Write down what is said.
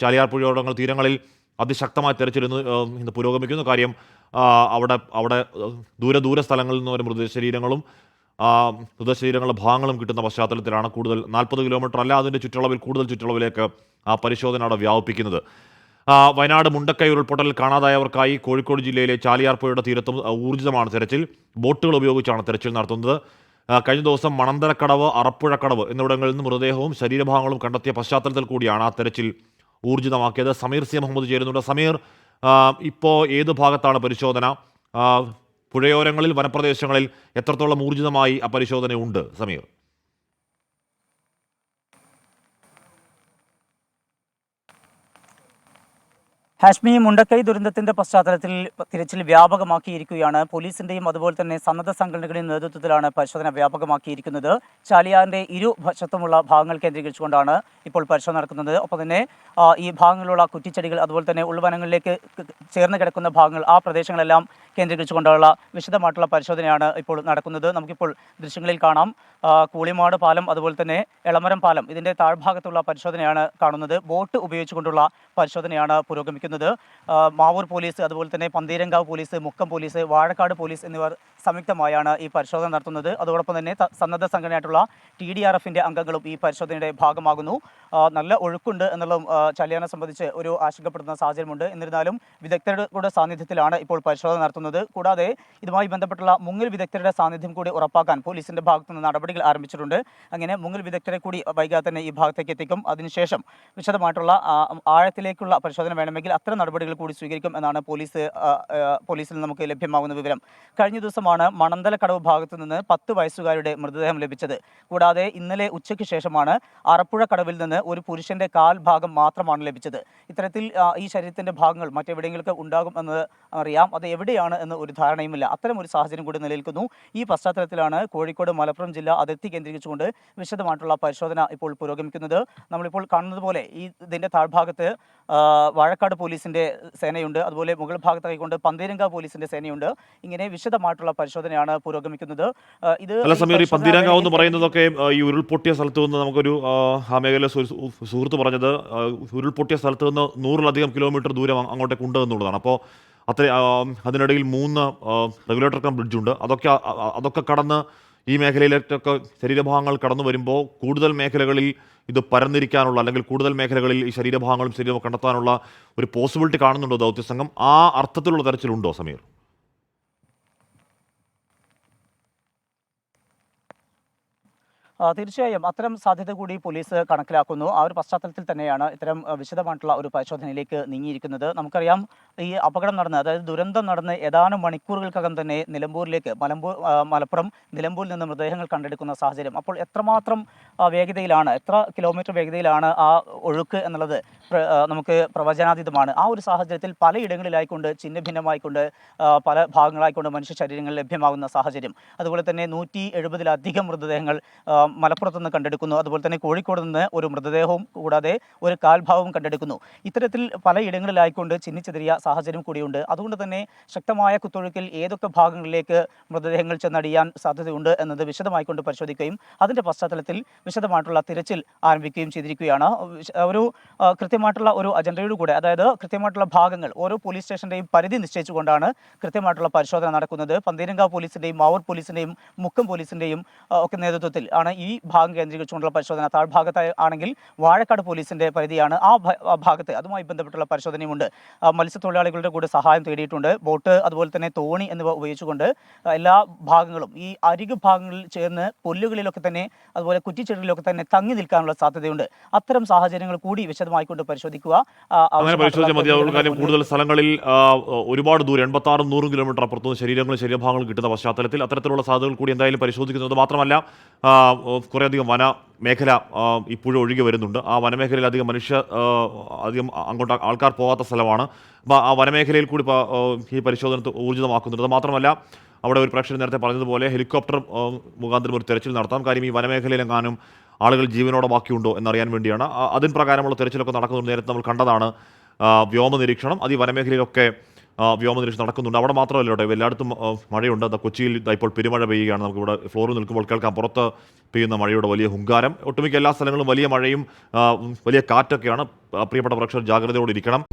ചാലിയാർ പുഴയോടങ്ങൾ തീരങ്ങളിൽ അതിശക്തമായ തെരച്ചിൽ ഇന്ന് പുരോഗമിക്കുന്ന കാര്യം അവിടെ അവിടെ ദൂരെ ദൂര സ്ഥലങ്ങളിൽ നിന്ന് വരെ മൃതശരീരങ്ങളും മൃതശരീരങ്ങളുടെ ഭാഗങ്ങളും കിട്ടുന്ന പശ്ചാത്തലത്തിലാണ് കൂടുതൽ നാൽപ്പത് കിലോമീറ്റർ അല്ല അതിന്റെ ചുറ്റളവിൽ കൂടുതൽ ചുറ്റളവിലേക്ക് ആ പരിശോധന അവിടെ വ്യാപിപ്പിക്കുന്നത്. വയനാട് മുണ്ടക്കൈ ഉരുൾപൊട്ടലിൽ കാണാതായവർക്കായി കോഴിക്കോട് ജില്ലയിലെ ചാലിയാർ പുഴയുടെ തീരത്തും ഊർജിതമാണ് തെരച്ചിൽ ബോട്ടുകൾ ഉപയോഗിച്ചാണ് തെരച്ചിൽ നടത്തുന്നത്. കഴിഞ്ഞ ദിവസം മണന്തരക്കടവ് അറപ്പുഴക്കടവ് എന്നിവിടങ്ങളിൽ നിന്ന് മൃതദേഹവും ശരീരഭാഗങ്ങളും കണ്ടെത്തിയ പശ്ചാത്തലത്തിൽ കൂടിയാണ് ആ തെരച്ചിൽ ഊർജിതമാക്കിയത്. സമീർ സി മുഹമ്മദ് ചേരുന്നുണ്ട്. സമീർ ഇപ്പോൾ ഏത് ഭാഗത്താണ് പരിശോധന? പുഴയോരങ്ങളിൽ വനപ്രദേശങ്ങളിൽ എത്രത്തോളം ഊർജിതമായി ആ പരിശോധനയുണ്ട് സമീർ? ഹാഷ്മി മുണ്ടക്കൈ ദുരന്തത്തിന്റെ പശ്ചാത്തലത്തിൽ തിരച്ചിൽ വ്യാപകമാക്കിയിരിക്കുകയാണ്. പോലീസിന്റെയും അതുപോലെ തന്നെ സന്നദ്ധ സംഘടനകളുടെയും നേതൃത്വത്തിലാണ് പരിശോധന വ്യാപകമാക്കിയിരിക്കുന്നത്. ചാലിയാറിന്റെ ഇരു വശത്തുമുള്ള ഭാഗങ്ങൾ കേന്ദ്രീകരിച്ചുകൊണ്ടാണ് ഇപ്പോൾ പരിശോധന നടക്കുന്നത്. ഒപ്പം തന്നെ ഈ ഭാഗങ്ങളിലുള്ള കുറ്റിച്ചെടികൾ അതുപോലെ തന്നെ ഉൾവനങ്ങളിലേക്ക് ചേർന്ന് കിടക്കുന്ന ഭാഗങ്ങൾ ആ പ്രദേശങ്ങളെല്ലാം കേന്ദ്രീകരിച്ചുകൊണ്ടുള്ള വിശദമായിട്ടുള്ള പരിശോധനയാണ് ഇപ്പോൾ നടക്കുന്നത്. നമുക്കിപ്പോൾ ദൃശ്യങ്ങളിൽ കാണാം. കൂളിമാട് പാലം അതുപോലെ തന്നെ എളമരം പാലം ഇതിന്റെ താഴ്ഭാഗത്തുള്ള പരിശോധനയാണ് കാണുന്നത്. ബോട്ട് ഉപയോഗിച്ചുകൊണ്ടുള്ള പരിശോധനയാണ് പുരോഗമിക്കുന്നത്. മാവൂർ പോലീസ് അതുപോലെ തന്നെ Pantheerankavu police Mukkam police Vazhakkad police എന്നിവർ സംയുക്തമായാണ് ഈ പരിശോധന നടത്തുന്നത്. അതോടൊപ്പം തന്നെ സന്നദ്ധ സംഘടനയായിട്ടുള്ള ടി ഡി ആർ എഫിന്റെ അംഗങ്ങളും ഈ പരിശോധനയുടെ ഭാഗമാകുന്നു. നല്ല ഒഴുക്കുണ്ട് എന്നുള്ളതും ചലിയാനെ സംബന്ധിച്ച് ഒരു ആശങ്കപ്പെടുന്ന സാഹചര്യമുണ്ട്. എന്നിരുന്നാലും വിദഗ്ധരുടെ സാന്നിധ്യത്തിലാണ് ഇപ്പോൾ പരിശോധന നടത്തുന്നത്. കൂടാതെ ഇതുമായി ബന്ധപ്പെട്ടുള്ള മുങ്ങൽ വിദഗ്ധരുടെ സാന്നിധ്യം കൂടി ഉറപ്പാക്കാൻ പോലീസിന്റെ ഭാഗത്തു നിന്ന് നടപടികൾ ആരംഭിച്ചിട്ടുണ്ട്. അങ്ങനെ മുങ്ങൽ വിദഗ്ധരെ കൂടി വൈകാതെ തന്നെ ഈ ഭാഗത്തേക്ക് എത്തിക്കും. അതിനുശേഷം വിശദമായിട്ടുള്ള ആഴത്തിലേക്കുള്ള പരിശോധന വേണമെങ്കിൽ അത്തരം നടപടികൾ കൂടി സ്വീകരിക്കും എന്നാണ് പോലീസ് പോലീസിൽ നമുക്ക് ലഭ്യമാകുന്ന വിവരം. കഴിഞ്ഞ ദിവസമാണ് മണന്തലക്കടവ് ഭാഗത്തു നിന്ന് പത്ത് വയസ്സുകാരുടെ മൃതദേഹം ലഭിച്ചത്. കൂടാതെ ഇന്നലെ ഉച്ചയ്ക്ക് ശേഷമാണ് അറപ്പുഴ കടവിൽ നിന്ന് ഒരു പുരുഷന്റെ കാൽ ഭാഗം മാത്രമാണ് ലഭിച്ചത്. ഇത്തരത്തിൽ ഈ ശരീരത്തിന്റെ ഭാഗങ്ങൾ മറ്റെവിടെയെങ്കിലും ഉണ്ടാകും എന്ന് അറിയാം. അത് എവിടെയാണ് എന്ന് ഒരു ധാരണയുമില്ല. അത്തരം ഒരു സാഹചര്യം കൂടി നിലനിൽക്കുന്നു. ഈ പശ്ചാത്തലത്തിലാണ് കോഴിക്കോട് മലപ്പുറം ജില്ല അതിർത്തി കേന്ദ്രീകരിച്ചുകൊണ്ട് വിശദമായിട്ടുള്ള പരിശോധന ഇപ്പോൾ പുരോഗമിക്കുന്നത്. നമ്മളിപ്പോൾ കാണുന്നത് പോലെ ഈ ഇതിന്റെ താഴ്ഭാഗത്ത് വാഴക്കാട് പോലീസിന്റെ സേനയുണ്ട്. അതുപോലെ മുകൾ ഭാഗത്തായിക്കൊണ്ട് പന്തീരങ്ക പോലീസിന്റെ സേനയുണ്ട്. ഇങ്ങനെ വിശദമായിട്ടുള്ള പരിശോധനയാണ് പുരോഗമിക്കുന്നത്. ഇത് പന്തിരങ്കാവ് എന്ന് പറയുന്നതൊക്കെ ഈ ഉരുൾപൊട്ടിയ സ്ഥലത്ത് നിന്ന് നമുക്കൊരു ആ, ആ മേഖല സുഹൃത്ത് പറഞ്ഞത് ഉരുൾപൊട്ടിയ സ്ഥലത്ത് നിന്ന് നൂറിലധികം കിലോമീറ്റർ ദൂരം അങ്ങോട്ടേക്ക് ഉണ്ട് എന്നുള്ളതാണ്. അപ്പോൾ അത്ര അതിനിടയിൽ മൂന്ന് റെഗുലേറ്റർ കം ബ്രിഡ്ജുണ്ട് അതൊക്കെ അതൊക്കെ കടന്ന് ഈ മേഖലയിലേക്കൊക്കെ ശരീരഭാഗങ്ങൾ കടന്നു വരുമ്പോൾ കൂടുതൽ മേഖലകളിൽ ഇത് പരന്നിരിക്കാനുള്ള അല്ലെങ്കിൽ കൂടുതൽ മേഖലകളിൽ ഈ ശരീരഭാഗങ്ങളും ശരീരവും കണ്ടെത്താനുള്ള ഒരു പോസിബിലിറ്റി കാണുന്നുണ്ടോ ദൗത്യസംഘം? ആ അർത്ഥത്തിലുള്ള തരച്ചിലുണ്ടോ സമീർ? തീർച്ചയായും അത്തരം സാധ്യത കൂടി പോലീസ് കണക്കിലാക്കുന്നു. ആ ഒരു പശ്ചാത്തലത്തിൽ തന്നെയാണ് ഇത്തരം വിശദമായിട്ടുള്ള ഒരു പരിശോധനയിലേക്ക് നീങ്ങിയിരിക്കുന്നത്. നമുക്കറിയാം ഈ അപകടം നടന്ന് അതായത് ദുരന്തം നടന്ന് ഏതാനും മണിക്കൂറുകൾക്കകം തന്നെ നിലമ്പൂരിലേക്ക് മലമ്പൂർ മലപ്പുറം നിലമ്പൂരിൽ നിന്ന് മൃതദേഹങ്ങൾ കണ്ടെടുക്കുന്ന സാഹചര്യം. അപ്പോൾ എത്രമാത്രം വേഗതയിലാണ് എത്ര കിലോമീറ്റർ വേഗതയിലാണ് ആ ഒഴുക്ക് എന്നുള്ളത് നമുക്ക് പ്രവചനാതീതമാണ്. ആ ഒരു സാഹചര്യത്തിൽ പലയിടങ്ങളിലായിക്കൊണ്ട് ചിഹ്ന ഭിന്നമായിക്കൊണ്ട് പല ഭാഗങ്ങളായിക്കൊണ്ട് മനുഷ്യ ശരീരങ്ങൾ ലഭ്യമാകുന്ന സാഹചര്യം. അതുപോലെ തന്നെ നൂറ്റി എഴുപതിലധികം മൃതദേഹങ്ങൾ മലപ്പുറത്ത് നിന്ന് കണ്ടെടുക്കുന്നു. അതുപോലെ തന്നെ കോഴിക്കോട് നിന്ന് ഒരു മൃതദേഹവും കൂടാതെ ഒരു കാൽഭാവവും കണ്ടെടുക്കുന്നു. ഇത്തരത്തിൽ പലയിടങ്ങളിലായിക്കൊണ്ട് ചിന്നിച്ചെതിരിയ സാഹചര്യം കൂടിയുണ്ട്. അതുകൊണ്ട് തന്നെ ശക്തമായ കുത്തൊഴുക്കിൽ ഏതൊക്കെ ഭാഗങ്ങളിലേക്ക് മൃതദേഹങ്ങൾ ചെന്നടിയാൻ സാധ്യതയുണ്ട് എന്നത് വിശദമായിക്കൊണ്ട് പരിശോധിക്കുകയും അതിന്റെ പശ്ചാത്തലത്തിൽ വിശദമായിട്ടുള്ള തിരച്ചിൽ ആരംഭിക്കുകയും ചെയ്തിരിക്കുകയാണ്. ഒരു കൃത്യമായിട്ടുള്ള ഒരു അജണ്ടയോടുകൂടെ അതായത് കൃത്യമായിട്ടുള്ള ഭാഗങ്ങൾ ഓരോ പോലീസ് സ്റ്റേഷന്റെയും പരിധി നിശ്ചയിച്ചുകൊണ്ടാണ് കൃത്യമായിട്ടുള്ള പരിശോധന നടക്കുന്നത്. പന്തീരങ്കാവ് പോലീസിന്റെയും മാവൂർ പോലീസിന്റെയും മുക്കം പോലീസിന്റെയും ഒക്കെ നേതൃത്വത്തിൽ ആണ് ഈ ഭാഗം കേന്ദ്രീകരിച്ചുകൊണ്ടുള്ള പരിശോധന താഴ്ഭാഗത്ത് ആണെങ്കിൽ വാഴക്കാട് പോലീസിന്റെ പരിധിയാണ്. ആ ഭാഗത്ത് അതുമായി ബന്ധപ്പെട്ടുള്ള പരിശോധനയുമുണ്ട്. മത്സ്യത്തൊഴിലാളികളുടെ കൂടെ സഹായം തേടിയിട്ടുണ്ട്. ബോട്ട് അതുപോലെ തന്നെ തോണി എന്നിവ ഉപയോഗിച്ചുകൊണ്ട് എല്ലാ ഭാഗങ്ങളും ഈ അരികു ഭാഗങ്ങളിൽ ചേർന്ന് പുല്ലുകളിലൊക്കെ തന്നെ അതുപോലെ കുറ്റിച്ചെടികളിലൊക്കെ തന്നെ തങ്ങി നിൽക്കാനുള്ള സാധ്യതയുണ്ട്. അത്തരം സാഹചര്യങ്ങൾ കൂടി വിശദമായിക്കൊണ്ട് പരിശോധിക്കുക. ആ, അങ്ങനെ ആവശ്യമായിട്ടുള്ള പരിശോധിച്ചാൽ മതിയാവുള്ളൂ. കാര്യം കൂടുതൽ സ്ഥലങ്ങളിൽ ഒരുപാട് ദൂരം എൺപത്തി ആറും നൂറും കിലോമീറ്റർ അപ്പുറത്തുനിന്ന് ശരീരങ്ങളും ശരീരഭാഗങ്ങളും കിട്ടുന്ന പശ്ചാത്തലത്തിൽ അത്തരത്തിലുള്ള സാധ്യതകൾ കൂടി എന്തായാലും പരിശോധിക്കുന്നത് മാത്രമല്ല കുറേയധികം വന മേഖല ആ, ഈ പുഴ ഒഴുകി വരുന്നുണ്ട്. ആ വനമേഖലയിൽ അധികം മനുഷ്യ അധികം അങ്ങോട്ട് ആൾക്കാർ പോകാത്ത സ്ഥലമാണ്. അപ്പോൾ ആ വനമേഖലയിൽ കൂടി ഈ പരിശോധന ഊർജിതമാക്കുന്നുണ്ട്. അത് മാത്രമല്ല അവിടെ ഒരു പ്രേക്ഷകർ നേരത്തെ പറഞ്ഞതുപോലെ ഹെലികോപ്റ്റർ മുഖാന്തരം ഒരു തെരച്ചിൽ നടത്താം. കാര്യം ഈ വനമേഖലയിലെങ്ങാനും ആളുകൾ ജീവനോടെ ബാക്കിയുണ്ടോ എന്നറിയാൻ വേണ്ടിയാണ്. അതിന് പ്രകാരമുള്ള തെരച്ചിലൊക്കെ നടക്കുന്നത് നേരത്തെ നമ്മൾ കണ്ടതാണ് വ്യോമ നിരീക്ഷണം അത് ഈ വനമേഖലയിലൊക്കെ വ്യോമ നിരീക്ഷണം നടക്കുന്നുണ്ട്. അവിടെ മാത്രമല്ല കേട്ടോ എല്ലായിടത്തും മഴയുണ്ട്. കൊച്ചിയിൽ ഇപ്പോൾ പെരുമഴ പെയ്യുകയാണ്. നമുക്കിവിടെ ഫ്ലോറിൽ നിൽക്കുമ്പോൾ കേൾക്കാം. പുറത്ത് പെയ്യുന്ന മഴയുടെ വലിയ ഹുങ്കാരം. ഒട്ടുമിക്ക എല്ലാ സ്ഥലങ്ങളും വലിയ മഴയും വലിയ കാറ്റൊക്കെയാണ്. പ്രിയപ്പെട്ട പ്രേക്ഷകർ ജാഗ്രതയോടെ ഇരിക്കണം.